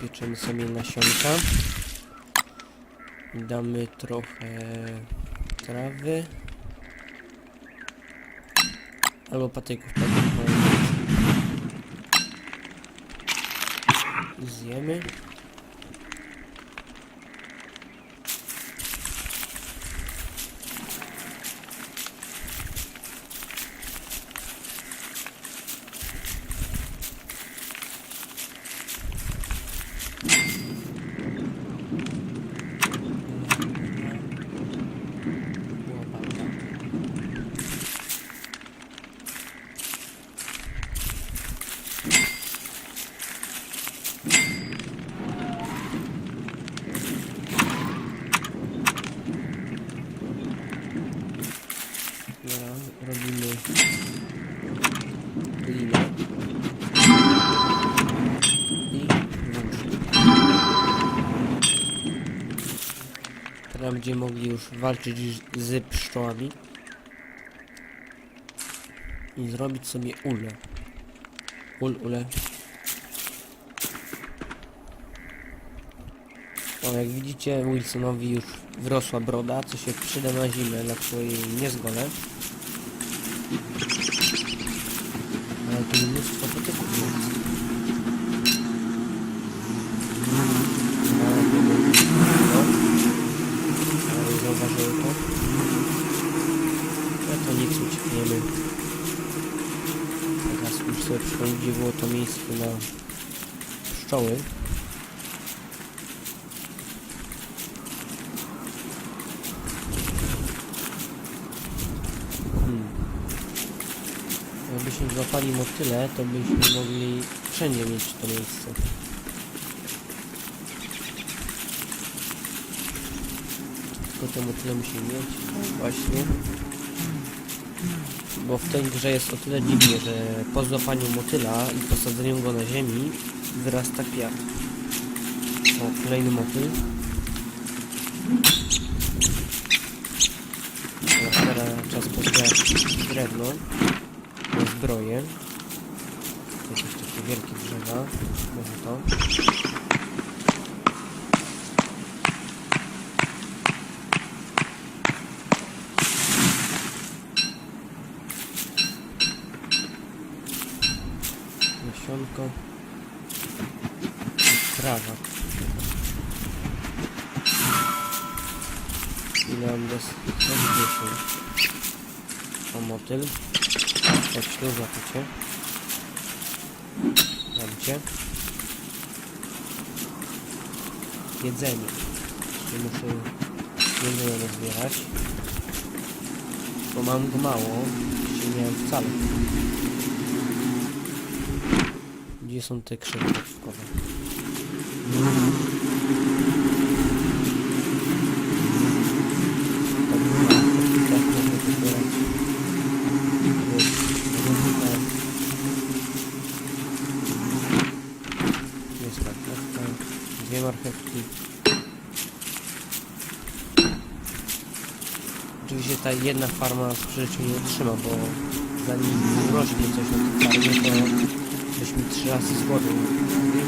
Pieczemy sobie nasionka. Damy trochę trawy. Albo patyków patyków. Zjemy. Łopata. Dobra, robimy linę i będziemy mogli już walczyć z pszczołami i zrobić sobie ulę. Ul, ule. O, jak widzicie, Wilsonowi już wrosła broda, co się przyda na zimę dla twojej niezgole. Ale. No, nie. No. Ale zauważyłem to. No to nic, uciekniemy. Teraz już sobie przypomnę, gdzie było to miejsce na pszczoły. Jakbyśmy złapali motyle, to byśmy mogli wszędzie mieć to miejsce. Tylko te motyle musimy mieć. Właśnie. Bo w tej grze jest o tyle dziwnie, że po złapaniu motyla i posadzeniu go na ziemi wyrasta kwiat. O, kolejny motyl. Teraz, czas pozbierać drewno na zbroję. Jakieś takie wielkie drzewa. Może to. Nasionko. I trawa. Des? No 10. O motyl. Jak ślub złapiecie. Mamcie. Jedzenie. Jeszcze muszę jedzenie rozbierać. Bo mam go mało. Nie miałem wcale. Gdzie są te krzywy pocztkowe? Tak, tak można pobierać. Różne. Jest marchewka, dwie marchewki. Oczywiście ta jedna farma w życiu nie utrzyma, bo zanim urośnie coś na tej farmie, to byśmy trzy razy z głodu umarli.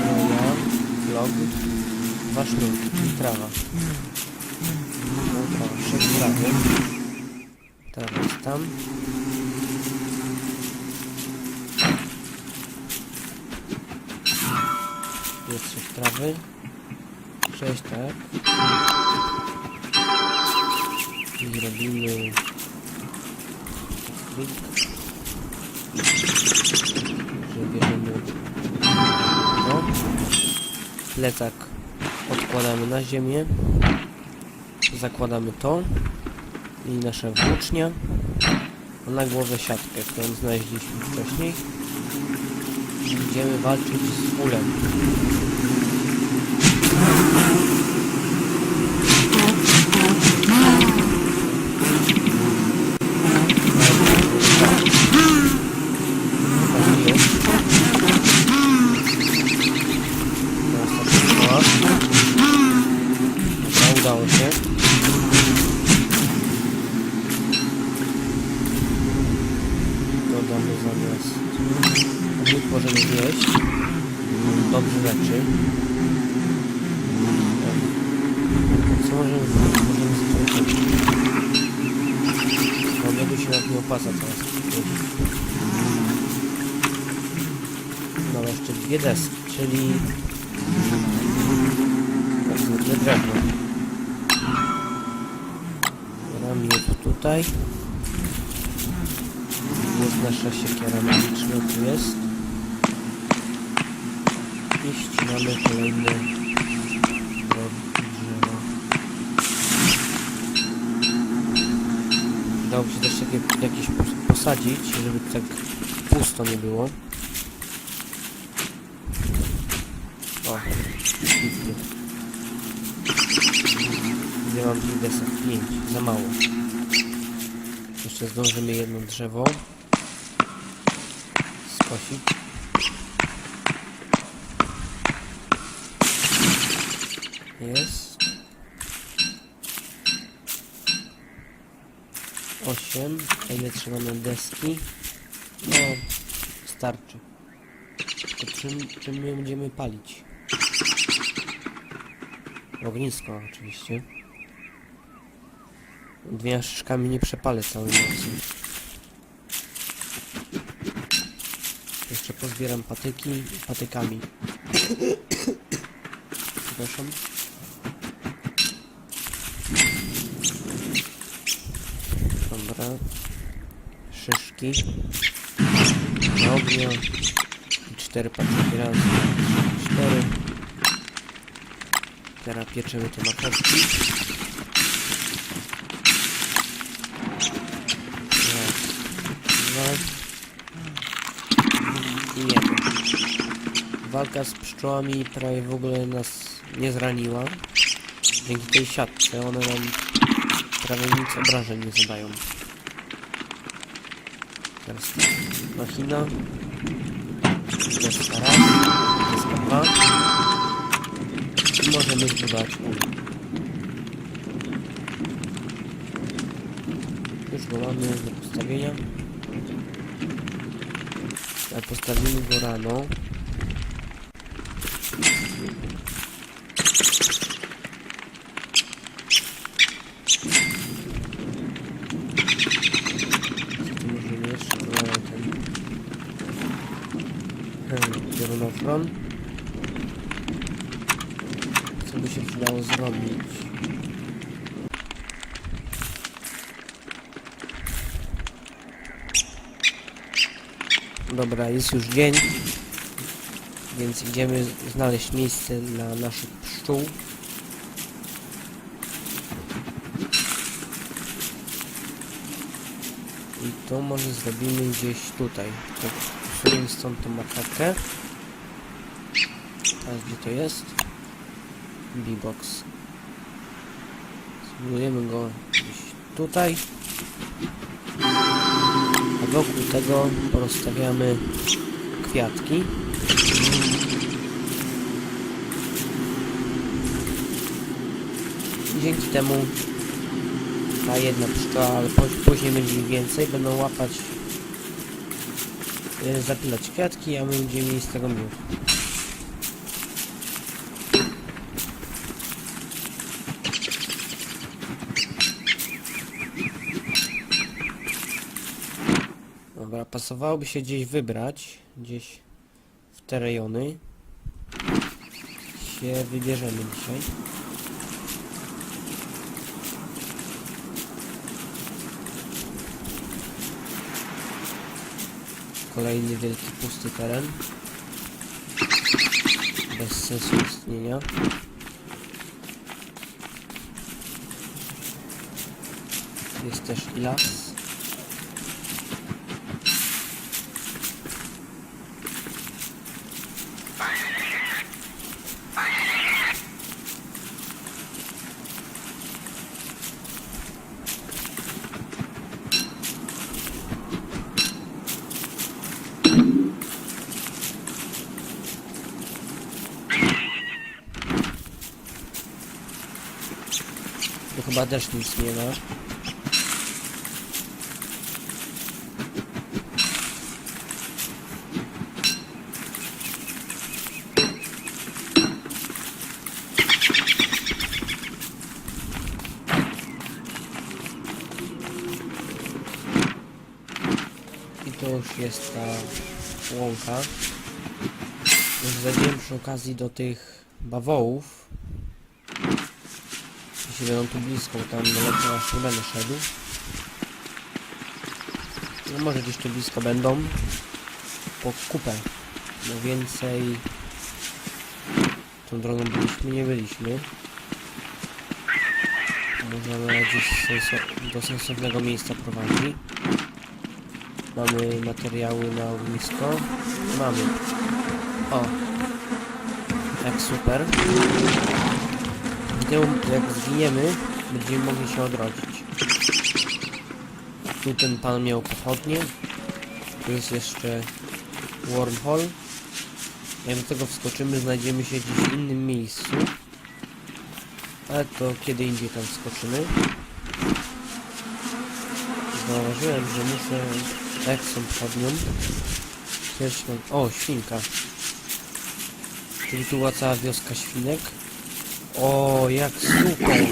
Broja, blok, dwa sznurki i trawa. No, trawa, sześć trawy. Trawa jest tam. Jest sześć trawy. Sześć, tak. I zrobimy klik. Że bierzemy to. Plecak odkładamy na ziemię. Zakładamy to. I nasze włócznia. Na głowę siatkę, którą znaleźliśmy wcześniej. Idziemy walczyć z ulem. Tak jest. Teraz tak działa. Dobra, udało się. Dodamy zamiast możemy zjeść. Dobrze rzeczy. Co możemy zrobić? Możemy zrobić. Wolnego się nawet nie opłaca teraz. No jeszcze dwie deski, czyli jak zwykle drewno. Ramię tutaj. Jest nasza siekiera magiczna, tu jest. I ścinamy kolejne Dałoby się też takie, jakieś pos- posadzić, żeby tak pusto nie było. O, pięknie. Ile mam desek? Pięć, za mało. Jeszcze zdążymy jedno drzewo skosić. Jest. Ile trzeba na deski? No, starczy. To czym, czym my będziemy palić? Ognisko oczywiście. Dwiema szyszkami nie przepalę całej nocy. Jeszcze pozbieram patyki patykami. Przepraszam. Dobra. Szyszki. Do ognia. I cztery patyki raz. Cztery. Teraz pieczemy te marchewki. Raz, dwa i jeden. Walka z pszczołami prawie w ogóle nas nie zraniła. Dzięki tej siatce one nam prawie nic obrażeń nie zadają. Teraz machina. Deska raz, deska dwa. I możemy zbudować ul. Już go mamy do postawienia. Ale postawimy go rano. Co tu możemy jeszcze? No, ten... Hmm, Piorunofron. Co by się przydało zrobić? Dobra, jest już dzień, więc idziemy znaleźć miejsce dla naszych pszczół. I to może zrobimy gdzieś tutaj. Tak, usuniemy stąd tą marchewkę. Teraz gdzie to jest? B-box. Zbudujemy go gdzieś tutaj. A wokół tego porozstawiamy kwiatki. Dzięki temu ta jedna pszczoła, ale później będzie ich więcej, będą łapać, e, zapilać kwiatki, a my będziemy mieli z tego miód. Dobra, pasowałoby się gdzieś wybrać, gdzieś w te rejony. Się wybierzemy dzisiaj. Kolejny wielki pusty teren. Bez sensu istnienia. Jest też las. Tu chyba też nic nie ma. I to już jest ta łąka. Już zajdziemy przy okazji do tych bawołów. Jeśli będą tu blisko, bo tam daleko aż nie będę szedł. No może gdzieś tu blisko będą. Po kupę. No więcej... Tą drogą byliśmy, nie byliśmy. Może ona gdzieś do sensownego miejsca prowadzi. Mamy materiały na ognisko. Mamy. O. Jak super. Jak zginiemy, będziemy mogli się odrodzić. Tu ten pan miał pochodnie. Tu jest jeszcze wormhole. Jak do tego wskoczymy, znajdziemy się gdzieś w innym miejscu. Ale to kiedy indziej tam wskoczymy. Zauważyłem, że muszę... Jak są pochodnią? Też mam... O, świnka. Czyli tu była cała wioska świnek. O, jak super!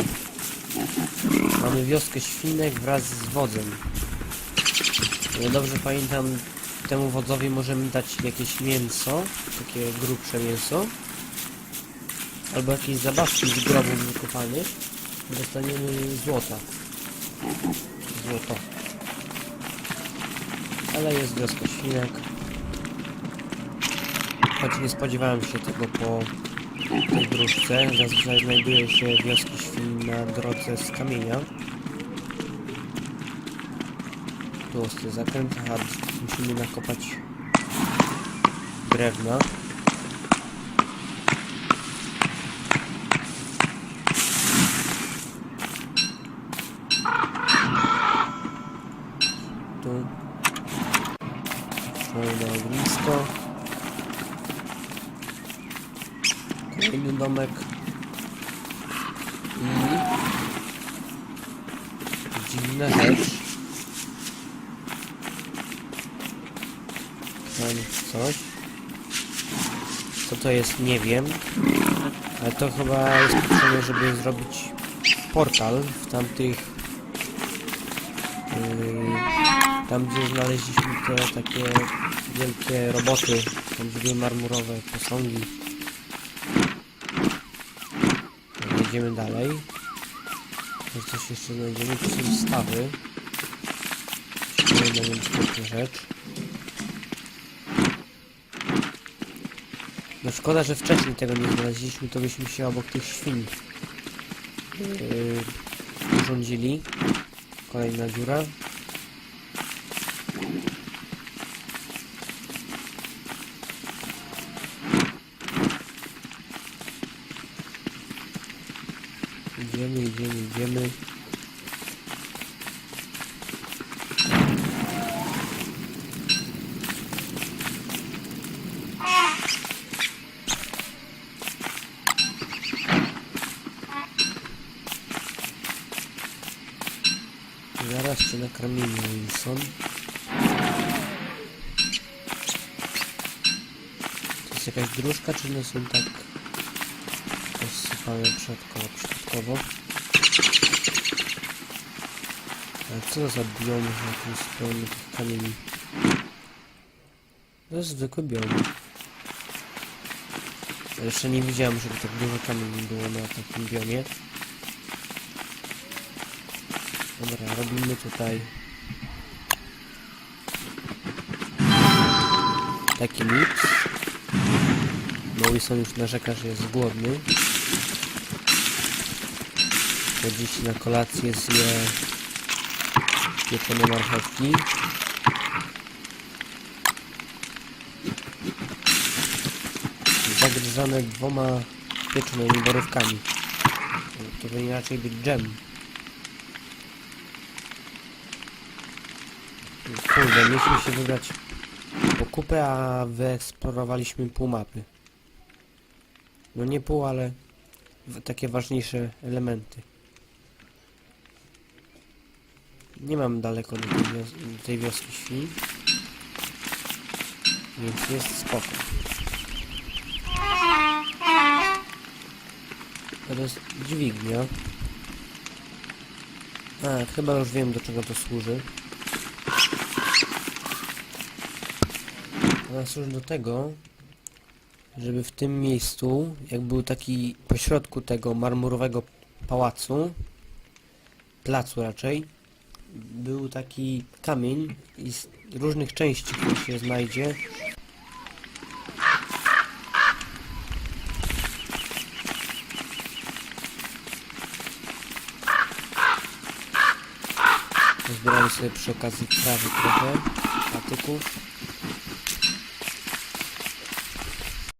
Mamy wioskę świnek wraz z wodzem. O ile dobrze pamiętam, temu wodzowi możemy dać jakieś mięso, takie grubsze mięso. Albo jakieś zabawki z grobów wykopanych. Dostaniemy złota. Złoto. Ale jest wioska świnek. Choć nie spodziewałem się tego po tej dróżce. Zazwyczaj znajduje się wioski świn na drodze z kamienia. Tu ostry zakręt, a musimy nakopać drewna. Tu. Mamy na ognisko. Kolejny domek. I dziwna rzecz. Tam coś. Co to jest, nie wiem. Ale to chyba jest potrzebne, żeby zrobić portal w tamtych... Yy, tam gdzie znaleźliśmy te takie wielkie roboty, tam dwie marmurowe posągi. Jedziemy dalej. Coś jeszcze znajdziemy. Tu są stawy. Kolejna rzecz. No szkoda, że wcześniej tego nie znaleźliśmy, to byśmy się obok tych świn yy, urządzili. Kolejna dziura. Idziemy, idziemy, idziemy. Zaraz cię nakarmimy, Wilson. To jest jakaś dróżka, czy one są tak rozsypane przypadkowo, przypadkowo? Ale co za biom, jest pełny tych kamieni? To jest zwykły biom. Ale Jeszcze nie widziałem, żeby tak dużo kamieni było na takim biomie. Dobra, robimy tutaj taki. No Wilson już narzeka, że jest głodny. To dziś na kolację zje pieczone marchewki. Zagryzane dwoma pieczonymi borówkami. To powinien raczej być dżem. Kurde, mieliśmy się wybrać po kupę, a wyeksplorowaliśmy pół mapy. No nie pół, ale takie ważniejsze elementy. Nie mam daleko do tej, wios- do tej wioski świn. Więc jest spoko. Jest dźwignia. A, chyba już wiem do czego to służy. Ona służy do tego, żeby w tym miejscu, jak był taki pośrodku tego marmurowego pałacu, placu raczej, był taki kamień i z różnych części, które się znajdzie. Zbieramy sobie przy okazji trawy trochę, patyków.